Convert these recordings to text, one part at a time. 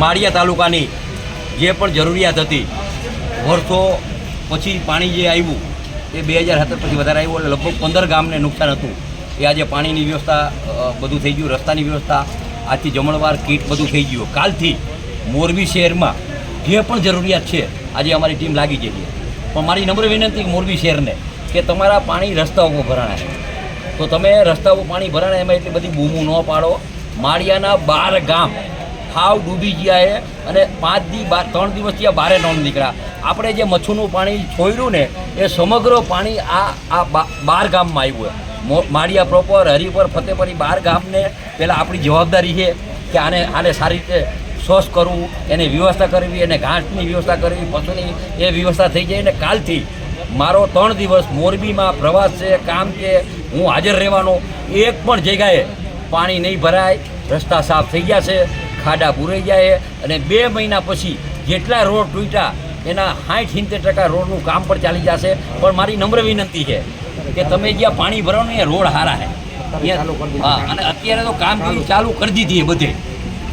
માળિયા તાલુકાની જે પણ જરૂરિયાત હતી, વર્ષો પછી પાણી જે આવ્યું, એ બે હજાર સત્તર પછી વધારે આવ્યું એટલે લગભગ પંદર ગામને નુકસાન હતું. એ આજે પાણીની વ્યવસ્થા બધું થઈ ગયું, રસ્તાની વ્યવસ્થા, આજથી જમણવાર કીટ બધું થઈ ગયું. કાલથી મોરબી શહેરમાં જે પણ જરૂરિયાત છે, આજે અમારી ટીમ લાગી છે. પણ મારી નમ્ર વિનંતી મોરબી શહેરને કે તમારા પાણી રસ્તાઓ ભરાણા તો તમે રસ્તાઓ પાણી ભરાણા એમાં એટલી બધી બૂમો ન પાડો. માળિયાના બાર ગામ હાવ ડૂબી ગયા એ અને પાંચ દી બાર ત્રણ દિવસથી આ બારે નોન નીકળ્યા. આપણે જે મચ્છુનું પાણી છોડ્યું ને, એ સમગ્ર પાણી આ આ બાર ગામમાં આવ્યું હોય માળિયા પ્રોપર હરિપર ફતેપરી બાર ગામને પહેલાં આપણી જવાબદારી છે કે આને આને સારી રીતે શોષ કરવું, એને વ્યવસ્થા કરવી, એને ઘાસની વ્યવસ્થા કરવી, પશુની એ વ્યવસ્થા થઈ જાય અને કાલથી મારો ત્રણ દિવસ મોરબીમાં પ્રવાસ છે, કામ છે, હું હાજર રહેવાનો. એક પણ જગ્યાએ પાણી નહીં ભરાય, રસ્તા સાફ થઈ ગયા છે. ખાડા પૂરાઈ જાય અને બે મહિના પછી જેટલા રોડ તૂટ્યા એના સાઠ સિત્તેર ટકા રોડનું કામ પણ ચાલી જશે. પણ મારી નમ્ર વિનંતી છે કે તમે જ્યાં પાણી ભરો એ રોડ હારા છે હા અને અત્યારે તો કામગીરી ચાલુ કરી દીધી છે બધે.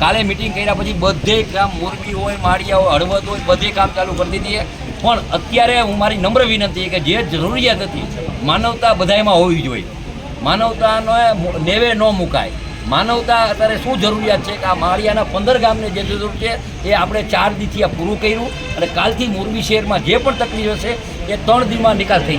કાલે મિટિંગ કર્યા પછી બધે કામ મોરબી હોય માળિયા હોય હળવદ હોય બધે કામ ચાલુ કરી દીધી છે. પણ અત્યારે હું મારી નમ્ર વિનંતી કે જે જરૂરિયાત હતી માનવતા બધામાં હોવી જોઈએ. માનવતાનો નેવે ન મુકાય. માનવતા અત્યારે શું જરૂરિયાત છે કે આ માળિયાના પંદર ગામને જે જરૂર છે, એ આપણે ચાર દીથી આ પૂરું કર્યું અને કાલથી મોરબી શહેરમાં જે પણ તકલીફ હશે, એ ત્રણ દીમાં નિકાલ થઈ